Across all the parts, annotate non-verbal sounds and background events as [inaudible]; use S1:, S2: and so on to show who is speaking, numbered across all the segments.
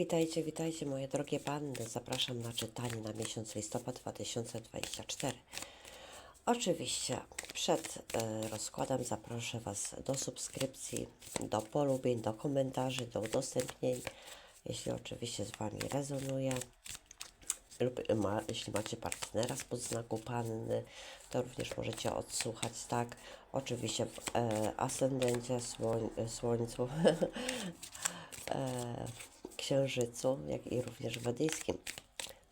S1: Witajcie, witajcie moje drogie panny. Zapraszam na czytanie na miesiąc listopad 2024. Oczywiście przed e, rozkładem zaproszę Was do subskrypcji, do polubień, do komentarzy, do udostępnień, jeśli oczywiście z Wami rezonuje lub ma, jeśli macie partnera z podznaku panny, to również możecie odsłuchać, tak? Oczywiście w e, ascendencie, słoń, słońcu, [laughs] e, księżycu, jak i również wedyjskim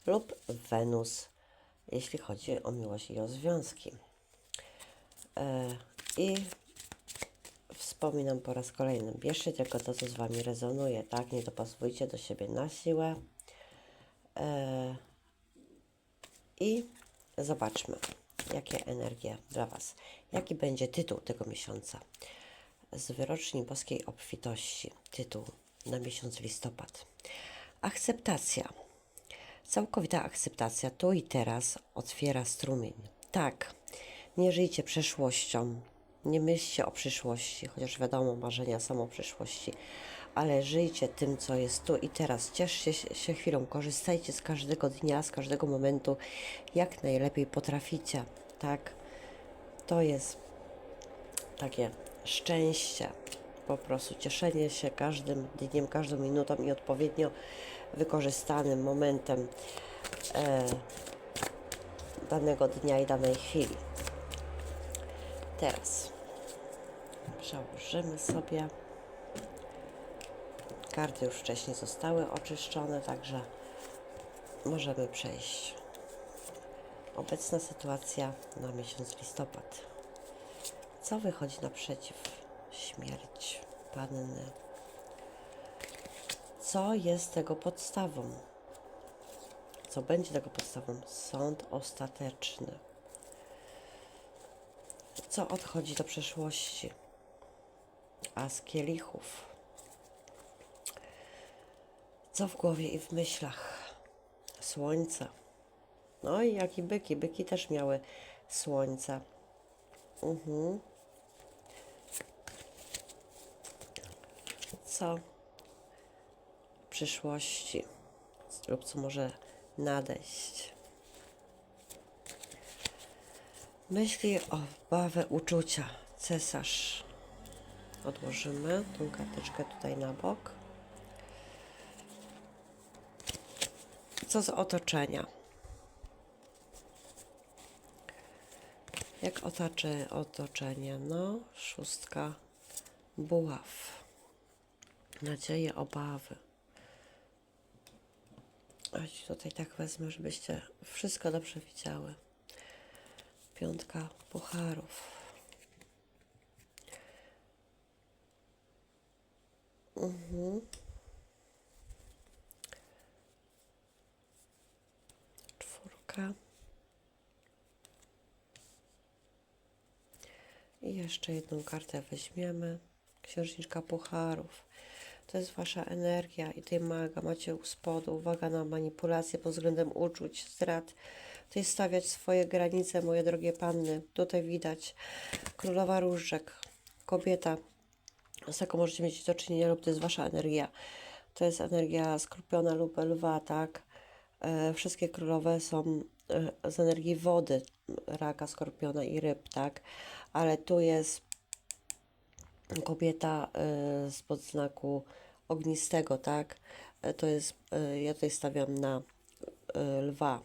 S1: lub Wenus, jeśli chodzi o miłość i o związki. E, I wspominam po raz kolejny, bierzcie tylko to, co z Wami rezonuje, tak? Nie dopasujcie do siebie na siłę. E, I zobaczmy, jakie energie dla Was. Jaki będzie tytuł tego miesiąca? Z wyroczni boskiej obfitości. Tytuł na miesiąc listopad. Akceptacja. Całkowita akceptacja tu i teraz otwiera strumień. Tak, nie żyjcie przeszłością, nie myślcie o przyszłości, chociaż wiadomo, marzenia są o przyszłości, ale żyjcie tym, co jest tu i teraz. Cieszcie się chwilą, korzystajcie z każdego dnia, z każdego momentu, jak najlepiej potraficie. Tak, to jest takie szczęście, po prostu cieszenie się każdym dniem, każdą minutą i odpowiednio wykorzystanym momentem e, danego dnia i danej chwili. Teraz przełożymy sobie. Karty już wcześniej zostały oczyszczone, także możemy przejść. Obecna sytuacja na miesiąc listopad. Co wychodzi naprzeciw? Śmierć panny. Co jest tego podstawą? Co będzie tego podstawą? Sąd ostateczny. Co odchodzi do przeszłości? A z kielichów. Co w głowie i w myślach? Słońce. No i jak i byki. Byki też miały słońce. Mhm. Co w przyszłości lub co może nadejść? Myśli, obawy, uczucia. Cesarz. Odłożymy tą karteczkę tutaj na bok. Co z otoczenia? Jak otaczy otoczenie? No, szóstka buław. Nadzieje, obawy. Chodź, tutaj tak wezmę, żebyście wszystko dobrze widziały. Piątka pucharów. Mhm. Czwórka. I jeszcze jedną kartę weźmiemy. Księżniczka pucharów. To jest wasza energia i tej maga macie u spodu. Uwaga na manipulację pod względem uczuć, strat. Jest stawiać swoje granice, moje drogie panny. Tutaj widać królowa różdżek, kobieta, z jaką możecie mieć do czynienia lub to jest wasza energia. To jest energia skorpiona lub lwa, tak? E, wszystkie królowe są e, z energii wody, raka, skorpiona i ryb, tak? Ale tu jest kobieta y, z podznaku ognistego, tak? E, To jest, y, ja tutaj stawiam na y, lwa.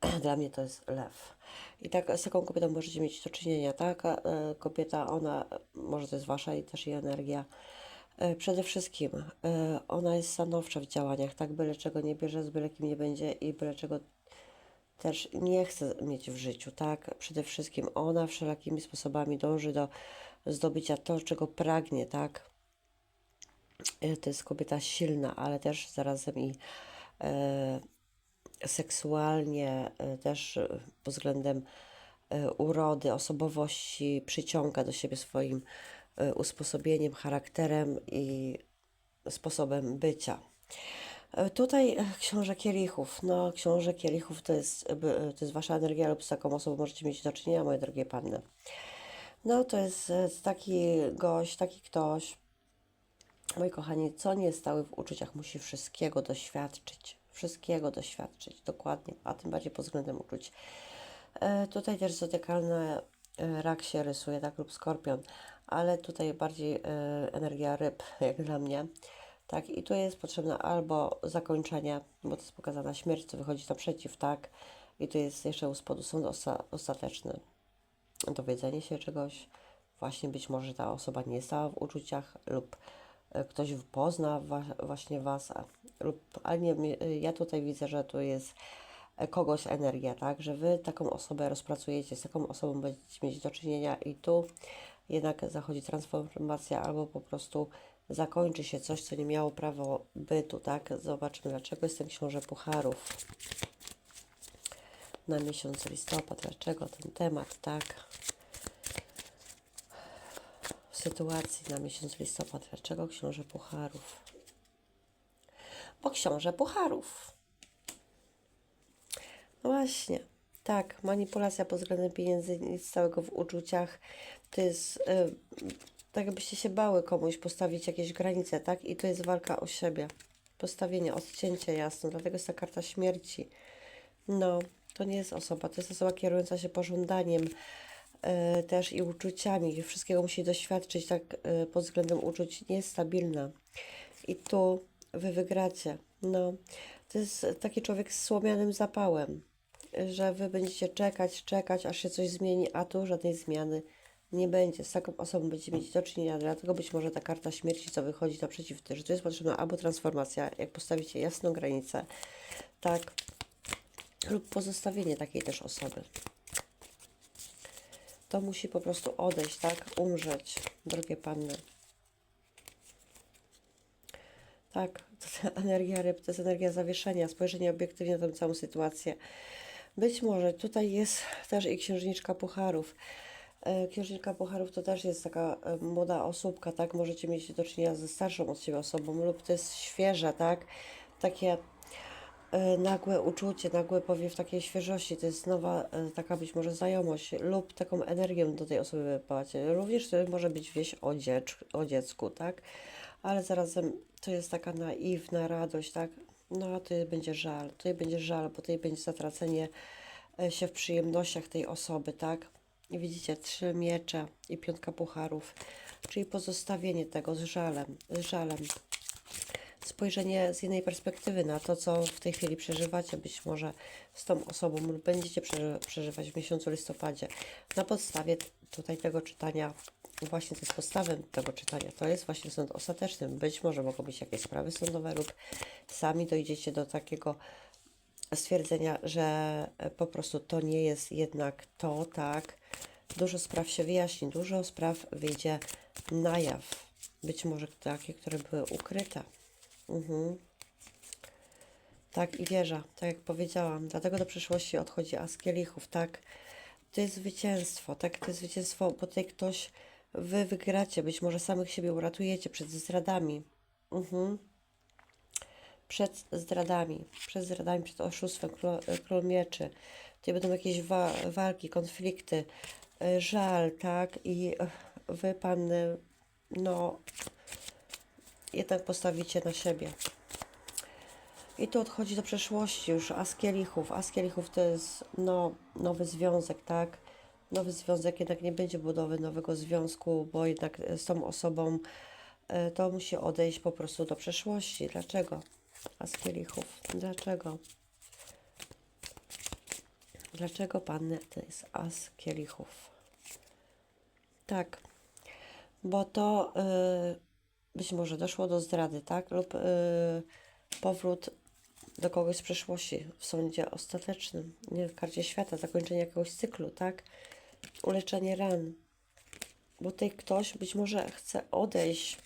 S1: [clears throat] Dla mnie to jest lew. I tak z taką kobietą możecie mieć do czynienia, tak? A, e, Kobieta, ona, może to jest wasza i też jej energia. E, Przede wszystkim ona jest stanowcza w działaniach, tak? Byle czego nie bierze, z byle kim nie będzie i byle czego też nie chce mieć w życiu, tak? Przede wszystkim ona wszelakimi sposobami dąży do zdobycia to, czego pragnie, tak? E, To jest kobieta silna, ale też zarazem i e, seksualnie, e, też pod względem e, urody, osobowości przyciąga do siebie swoim e, usposobieniem, charakterem i sposobem bycia. E, Tutaj e, książę kielichów. No, książę kielichów to jest, to jest wasza energia lub z taką osobą możecie mieć do czynienia, moje drogie panny. No, to jest e, taki gość, taki ktoś, Moi kochani, co nie stały w uczuciach, musi wszystkiego doświadczyć. Wszystkiego doświadczyć, dokładnie, a tym bardziej pod względem uczuć. E, tutaj też zodykalny e, rak się rysuje, tak, lub skorpion, ale tutaj bardziej e, energia ryb, [laughs] jak dla mnie. Tak, i tu jest potrzebne albo zakończenie, bo to jest pokazana śmierć, co wychodzi naprzeciw, tak, i tu jest jeszcze u spodu sąd osta ostateczny. Dowiedzenie się czegoś, właśnie być może ta osoba nie stała w uczuciach lub e, ktoś pozna wa właśnie Was, a, lub, ale nie, ja tutaj widzę, że tu jest e, kogoś energia, tak, że Wy taką osobę rozpracujecie, z taką osobą będziecie mieć do czynienia i tu jednak zachodzi transformacja albo po prostu zakończy się coś, co nie miało prawo bytu, tak? Zobaczmy, dlaczego jest ten książę pucharów na miesiąc listopad, dlaczego ten temat, tak? Sytuacji na miesiąc listopad, dlaczego książę pucharów? Bo książę pucharów. No właśnie, tak, manipulacja pod względem pieniędzy, nic stałego w uczuciach, to jest y, tak jakbyście się bały komuś postawić jakieś granice, tak? I to jest walka o siebie. Postawienie, odcięcie jasno, dlatego jest ta karta śmierci. No, to nie jest osoba, to jest osoba kierująca się pożądaniem też i uczuciami. Wszystkiego musi doświadczyć, tak y, pod względem uczuć niestabilna. I tu wy wygracie. No, to jest taki człowiek z słomianym zapałem, że wy będziecie czekać, czekać, aż się coś zmieni, a tu żadnej zmiany nie będzie. Z taką osobą będziecie mieć do czynienia, dlatego być może ta karta śmierci, co wychodzi naprzeciw, że tu jest potrzebna albo transformacja, jak postawicie jasną granicę, tak, lub pozostawienie takiej też osoby. To musi po prostu odejść, tak, umrzeć, drogie panny. Tak, to energia ryb, to jest energia zawieszenia, spojrzenie obiektywnie na tę całą sytuację. Być może tutaj jest też i księżniczka pucharów. E, Księżniczka pucharów to też jest taka e, młoda osóbka, tak? Możecie mieć do czynienia ze starszą od siebie osobą lub to jest świeże, tak? Takie nagłe uczucie, nagłe powiew takiej świeżości, to jest nowa e, taka być może znajomość lub taką energię do tej osoby wypałacie. Również to może być wieść o, dziecz, o dziecku, tak? Ale zarazem to jest taka naiwna radość, tak? No a tutaj będzie żal, tutaj będzie żal, bo tutaj będzie zatracenie e, się w przyjemnościach tej osoby, tak? I widzicie, trzy miecze i piątka pucharów, czyli pozostawienie tego z żalem, z żalem spojrzenie z innej perspektywy na to, co w tej chwili przeżywacie, być może z tą osobą lub będziecie przeży- przeżywać w miesiącu listopadzie. Na podstawie tutaj tego czytania, właśnie to jest podstawą tego czytania, to jest właśnie sąd ostateczny. Być może mogą być jakieś sprawy sądowe lub sami dojdziecie do takiego stwierdzenia, że po prostu to nie jest jednak to, tak. Dużo spraw się wyjaśni, dużo spraw wyjdzie na jaw. Być może takie, które były ukryte. Mhm. Tak, i wieża, tak jak powiedziałam. Dlatego do przyszłości odchodzi as kielichów, tak. To jest zwycięstwo, tak, to jest zwycięstwo, bo tutaj ktoś, wy wygracie, być może samych siebie uratujecie przed zdradami. Mhm. Przed zdradami, przed zdradami, przed oszustwem, król, król mieczy. Tutaj będą jakieś wa walki, konflikty, y, żal, tak, i y, wy, panny, no, jednak postawicie na siebie. I tu odchodzi do przeszłości już As kielichów. As kielichów to jest no, nowy związek, tak? Nowy związek jednak nie będzie budowy nowego związku, bo jednak z tą osobą e, to musi odejść po prostu do przeszłości. Dlaczego? As kielichów. Dlaczego? Dlaczego panny to jest as kielichów? Tak, bo to y, być może doszło do zdrady, tak? Lub y, powrót do kogoś z przeszłości w sądzie ostatecznym, nie w karcie świata, zakończenie jakiegoś cyklu, tak? Uleczenie ran. Bo tutaj ktoś być może chce odejść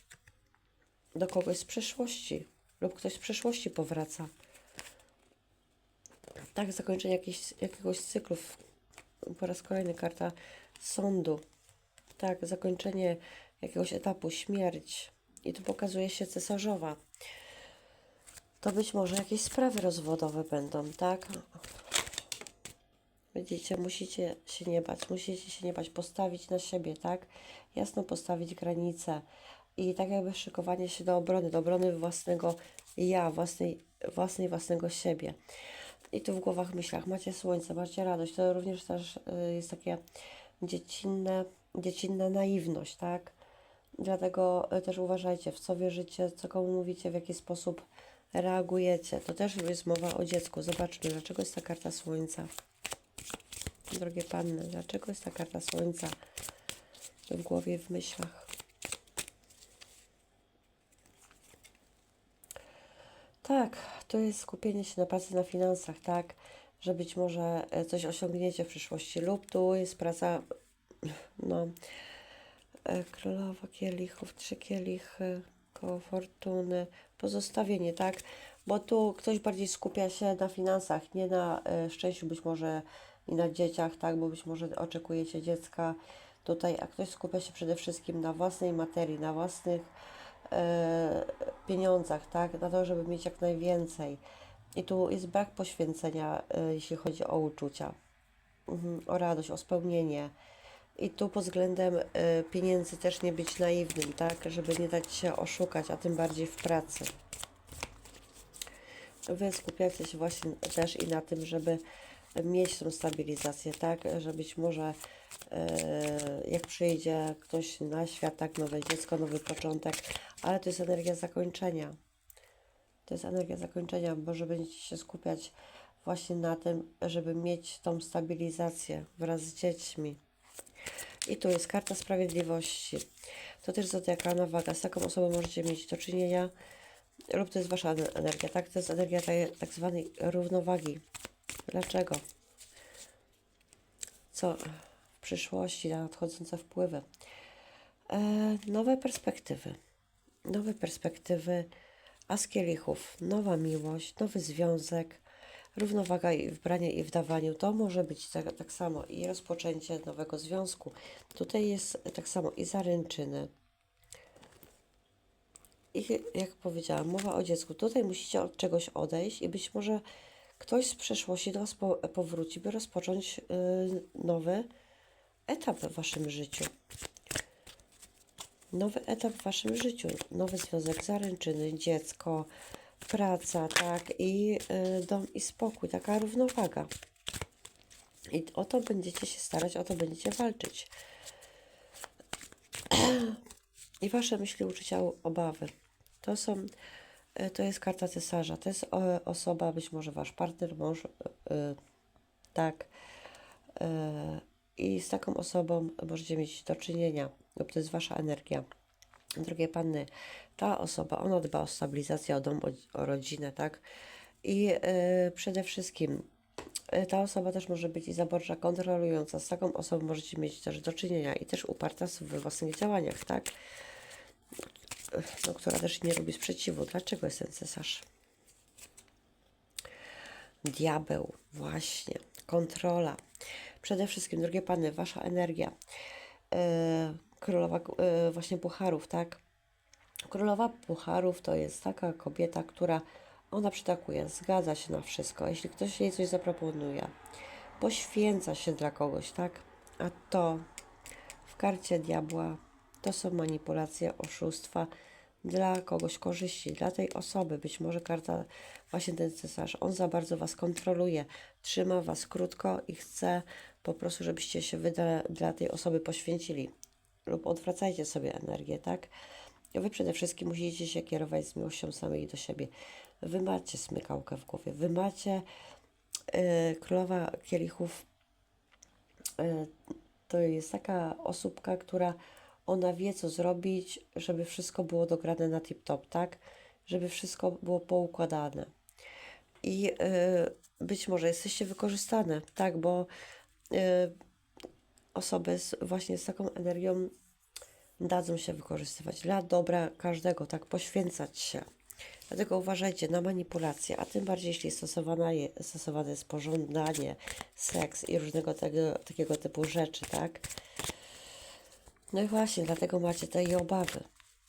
S1: do kogoś z przeszłości, lub ktoś z przeszłości powraca. Tak, zakończenie jakiejś, jakiegoś cyklu. Po raz kolejny karta sądu. Tak, zakończenie jakiegoś etapu, śmierć. I tu pokazuje się cesarzowa. To być może jakieś sprawy rozwodowe będą, tak? Widzicie, musicie się nie bać, musicie się nie bać, postawić na siebie, tak? Jasno postawić granice, i tak jakby szykowanie się do obrony, do obrony własnego ja, własnej, własnej własnego siebie. I tu w głowach, myślach macie słońce, macie radość. To również też y, jest takie dziecinne, dziecinna naiwność, tak? Dlatego y, też uważajcie, w co wierzycie, co komu mówicie, w jaki sposób reagujecie. To też jest mowa o dziecku. Zobaczmy, dlaczego jest ta karta słońca. Drogie panny, dlaczego jest ta karta słońca w głowie, w myślach? Tak, to jest skupienie się na pracy na finansach, tak, że być może e, coś osiągniecie w przyszłości lub tu jest praca, [clears throat] no, e, królowa kielichów, trzy kielichy, koło fortuny, pozostawienie, tak, bo tu ktoś bardziej skupia się na finansach, nie na e, szczęściu, być może i na dzieciach, tak, bo być może oczekujecie dziecka tutaj, a ktoś skupia się przede wszystkim na własnej materii, na własnych e, pieniądzach, tak, na to, żeby mieć jak najwięcej. I tu jest brak poświęcenia, e, jeśli chodzi o uczucia, mhm, o radość, o spełnienie. I tu pod względem e, pieniędzy też nie być naiwnym, tak, żeby nie dać się oszukać, a tym bardziej w pracy. Wy skupiacie się właśnie też i na tym, żeby mieć tą stabilizację, tak, że być może e, jak przyjdzie ktoś na świat, tak, nowe dziecko, nowy początek, ale to jest energia zakończenia. To jest energia zakończenia, bo że będziecie się skupiać właśnie na tym, żeby mieć tą stabilizację wraz z dziećmi. I tu jest karta sprawiedliwości. To też zodiakalna waga. Z taką osobą możecie mieć do czynienia, lub to jest wasza energia, tak? To jest energia tej, tak zwanej równowagi. Dlaczego? Co w przyszłości, na nadchodzące wpływy? E, nowe perspektywy. Nowe perspektywy As kielichów, nowa miłość, nowy związek, równowaga w braniu i w dawaniu. To może być tak, tak samo i rozpoczęcie nowego związku. Tutaj jest tak samo i zaręczyny. I jak powiedziałam, mowa o dziecku. Tutaj musicie od czegoś odejść i być może ktoś z przeszłości do Was po, powróci, by rozpocząć y, nowy etap w Waszym życiu. Nowy etap w Waszym życiu, nowy związek, zaręczyny, dziecko, praca, tak, i y, dom i spokój, taka równowaga. I o to będziecie się starać, o to będziecie walczyć. [clears throat] I Wasze myśli, uczucia, obawy. To są, y, to jest karta cesarza. To jest osoba, być może Wasz partner, mąż, y, tak. I z taką osobą możecie mieć do czynienia lub to jest Wasza energia. Drogie Panny, ta osoba, ona dba o stabilizację, o dom, o, rodzinę, tak? I yy, przede wszystkim yy, ta osoba też może być i zaborcza, kontrolująca. Z taką osobą możecie mieć też do czynienia i też uparta we własnych działaniach, tak? No, która też nie lubi sprzeciwu. Dlaczego jest ten cesarz? Diabeł, właśnie. Kontrola. Przede wszystkim, drogie Panny, Wasza energia. Yy, królowa yy, właśnie pucharów, tak? Królowa pucharów to jest taka kobieta, która ona przytakuje, zgadza się na wszystko. Jeśli ktoś jej coś zaproponuje, poświęca się dla kogoś, tak? A to w karcie diabła to są manipulacje, oszustwa dla kogoś korzyści, dla tej osoby. Być może karta, właśnie ten cesarz, on za bardzo Was kontroluje, trzyma Was krótko i chce po prostu, żebyście się wy dla, dla tej osoby poświęcili lub odwracajcie sobie energię, tak? Wy przede wszystkim musicie się kierować z miłością samej do siebie. Wy macie smykałkę w głowie, wy macie yy, królowa kielichów. Yy, to jest taka osóbka, która ona wie, co zrobić, żeby wszystko było dograne na tip-top, tak? Żeby wszystko było poukładane. I yy, być może jesteście wykorzystane, tak? Bo yy, osoby z, właśnie z taką energią dadzą się wykorzystywać dla dobra każdego, tak poświęcać się. Dlatego uważajcie na manipulacje, a tym bardziej jeśli stosowana stosowane jest pożądanie, seks i różnego tego, takiego typu rzeczy, tak? No i właśnie, dlatego macie te obawy.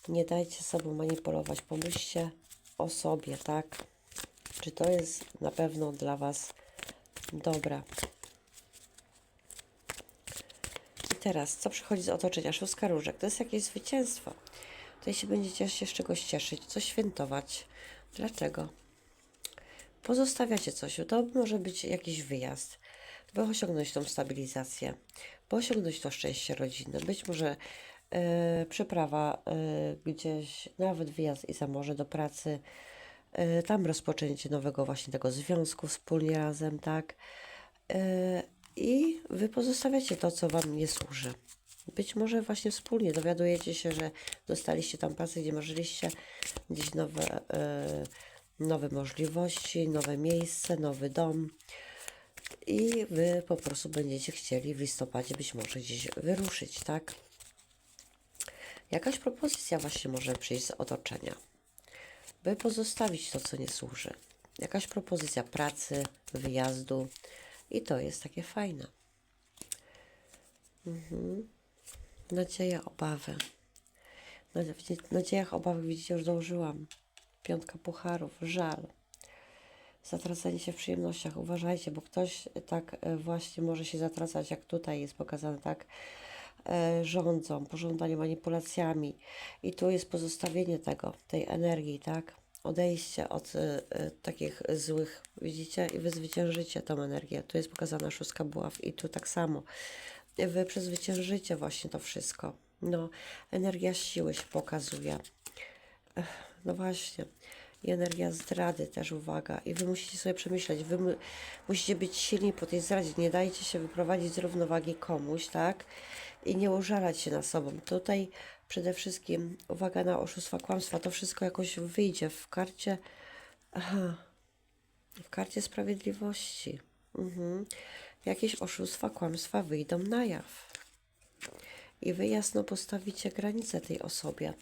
S1: Nie dajcie sobą manipulować, pomyślcie o sobie, tak? Czy to jest na pewno dla Was dobra? Teraz, co przychodzi z otoczenia? Szóstka różek. To jest jakieś zwycięstwo. Tutaj się będziecie się z czegoś cieszyć, coś świętować. Dlaczego? Pozostawiacie coś. To może być jakiś wyjazd, by osiągnąć tą stabilizację, by osiągnąć to szczęście rodzinne. Być może e, przeprawa e, gdzieś, nawet wyjazd i za morze do pracy, e, tam rozpoczęcie nowego właśnie tego związku wspólnie razem, tak? E, I wy pozostawiacie to, co wam nie służy. Być może właśnie wspólnie dowiadujecie się, że dostaliście tam pracę, gdzie marzyliście, gdzieś nowe, e, nowe możliwości, nowe miejsce, nowy dom. I wy po prostu będziecie chcieli w listopadzie być może gdzieś wyruszyć, tak? Jakaś propozycja właśnie może przyjść z otoczenia, by pozostawić to, co nie służy. Jakaś propozycja pracy, wyjazdu i to jest takie fajne. Mhm. Nadzieja, obawy. Na, w nadziejach, obawy, widzicie, już dołożyłam. Piątka pucharów, żal. Zatracanie się w przyjemnościach. Uważajcie, bo ktoś tak e, właśnie może się zatracać, jak tutaj jest pokazane, tak e, rządzą, pożądanie manipulacjami. I tu jest pozostawienie tego, tej energii, tak? Odejście od e, e, takich złych, widzicie? I wy zwyciężycie tą energię. Tu jest pokazana szóstka buław i tu tak samo. Wy przezwyciężycie właśnie to wszystko. No, energia siły się pokazuje. Ech, No właśnie. I energia zdrady też, uwaga. I wy musicie sobie przemyśleć, wy mu, musicie być silni po tej zdradzie. Nie dajcie się wyprowadzić z równowagi komuś, tak? I nie użalać się na sobą. Tutaj przede wszystkim uwaga na oszustwa, kłamstwa. To wszystko jakoś wyjdzie w karcie. Aha. W karcie sprawiedliwości. Mhm. Jakieś oszustwa, kłamstwa wyjdą na jaw. I wy jasno postawicie granice tej osobie.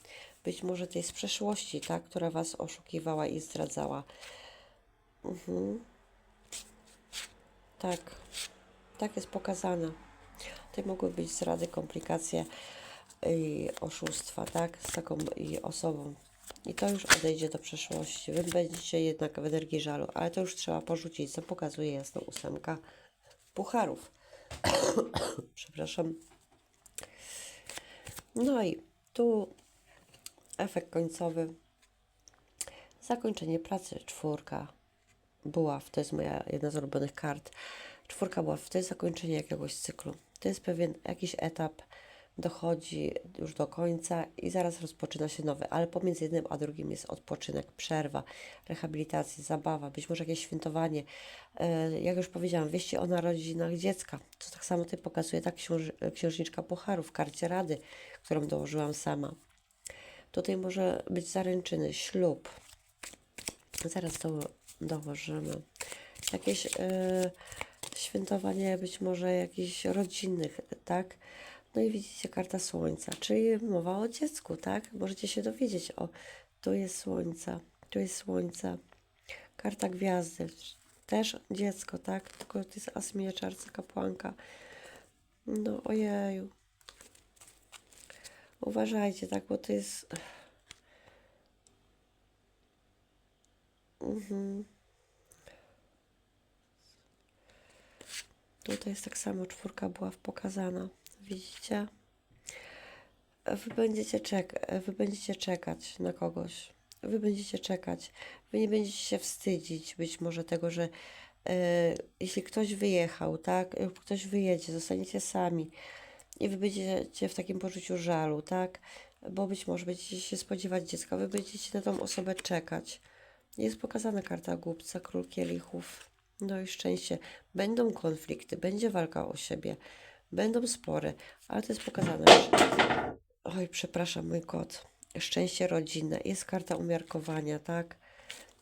S1: Być może tej z przeszłości, ta, która was oszukiwała i zdradzała. Mhm. Tak. Tak jest pokazane. Tutaj mogły być zrady, komplikacje oszustwa, tak? Z taką i osobą. I to już odejdzie do przeszłości. Wy będziecie jednak w energii żalu, ale to już trzeba porzucić, co pokazuje jasno ósemka pucharów. [coughs] Przepraszam. No i tu efekt końcowy. Zakończenie pracy, czwórka. Buław, to jest moja jedna z ulubionych kart. Czwórka buław, to jest zakończenie jakiegoś cyklu. To jest pewien jakiś etap, dochodzi już do końca i zaraz rozpoczyna się nowy, ale pomiędzy jednym a drugim jest odpoczynek, przerwa, rehabilitacja, zabawa, być może jakieś świętowanie. E, Jak już powiedziałam, wieści o narodzinach dziecka. To tak samo tutaj pokazuje ta książ księżniczka Pucharów w karcie Rady, którą dołożyłam sama. Tutaj może być zaręczyny, ślub. Zaraz to dołożymy. Jakieś e, świętowanie być może jakichś rodzinnych, tak? No i widzicie karta słońca, czyli mowa o dziecku, tak? Możecie się dowiedzieć, o, tu jest słońca, tu jest słońce. Karta gwiazdy, też dziecko, tak? Tylko to jest as miecza, arcykapłanka. No ojeju. Uważajcie, tak, bo to jest... Mhm. Tutaj jest tak samo czwórka była pokazana. Widzicie? Wy będziecie, czek wy będziecie czekać na kogoś. Wy będziecie czekać. Wy nie będziecie się wstydzić być może tego, że e, jeśli ktoś wyjechał, tak? lub Ktoś wyjedzie, zostaniecie sami i wy będziecie w takim poczuciu żalu, tak? Bo być może będziecie się spodziewać dziecka, wy będziecie na tą osobę czekać. Jest pokazana karta głupca, król kielichów. No i szczęście. Będą konflikty, będzie walka o siebie, będą spory, ale to jest pokazane. Oj, przepraszam, mój kot. Szczęście rodzinne. Jest karta umiarkowania, tak?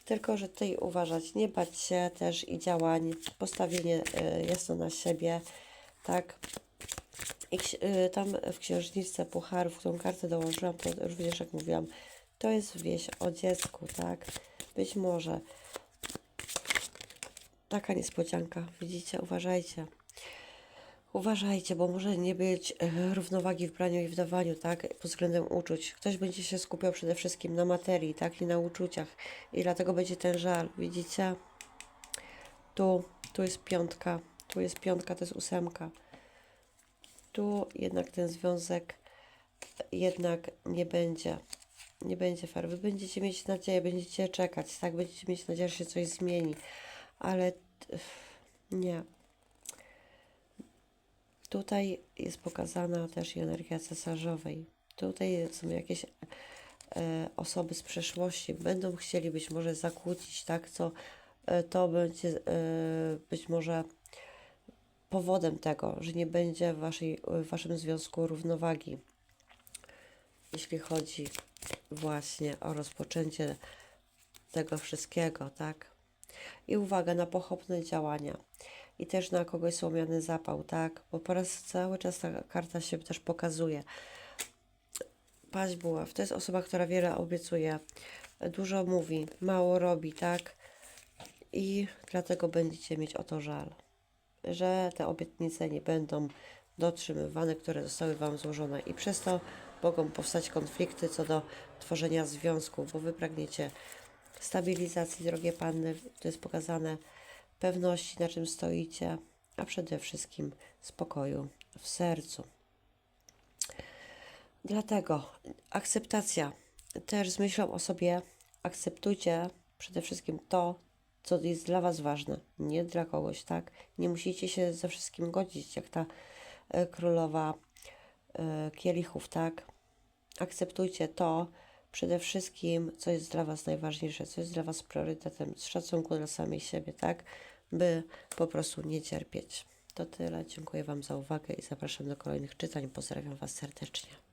S1: Tylko, że tutaj uważać, nie bać się też i działań, postawienie y, jasno na siebie, tak? I y, tam w księżniczce pucharów, którą kartę dołożyłam, to już jak mówiłam, to jest wieś o dziecku, tak? Być może taka niespodzianka, widzicie, uważajcie. Uważajcie, bo może nie być e, równowagi w braniu i w dawaniu, tak? Pod względem uczuć. Ktoś będzie się skupiał przede wszystkim na materii, tak? I na uczuciach. I dlatego będzie ten żal, widzicie? Tu, tu jest piątka, tu jest piątka, to jest ósemka. Tu jednak ten związek jednak nie będzie Nie będzie fair. Wy będziecie mieć nadzieję, będziecie czekać, tak? Będziecie mieć nadzieję, że się coś zmieni, ale nie. Tutaj jest pokazana też energia cesarzowej. Tutaj są jakieś e, osoby z przeszłości, będą chcieli być może zakłócić, tak? Co e, to będzie e, być może powodem tego, że nie będzie w, waszej, w waszym związku równowagi, jeśli chodzi właśnie o rozpoczęcie tego wszystkiego, tak? I uwaga na pochopne działania. I też na kogoś słomiany zapał, tak? Bo po raz cały czas ta karta się też pokazuje. Paź buław to jest osoba, która wiele obiecuje, dużo mówi, mało robi, tak? I dlatego będziecie mieć o to żal, że te obietnice nie będą dotrzymywane, które zostały Wam złożone i przez to mogą powstać konflikty co do tworzenia związku, bo Wy pragniecie stabilizacji, drogie panny, to jest pokazane, pewności, na czym stoicie, a przede wszystkim spokoju w sercu. Dlatego akceptacja. Też z myślą o sobie akceptujcie przede wszystkim to, co jest dla Was ważne, nie dla kogoś, tak? Nie musicie się ze wszystkim godzić, jak ta e, królowa e, kielichów, tak? Akceptujcie to przede wszystkim, co jest dla Was najważniejsze, co jest dla Was priorytetem, z szacunku dla samej siebie, tak? By po prostu nie cierpieć. To tyle. Dziękuję Wam za uwagę i zapraszam do kolejnych czytań. Pozdrawiam Was serdecznie.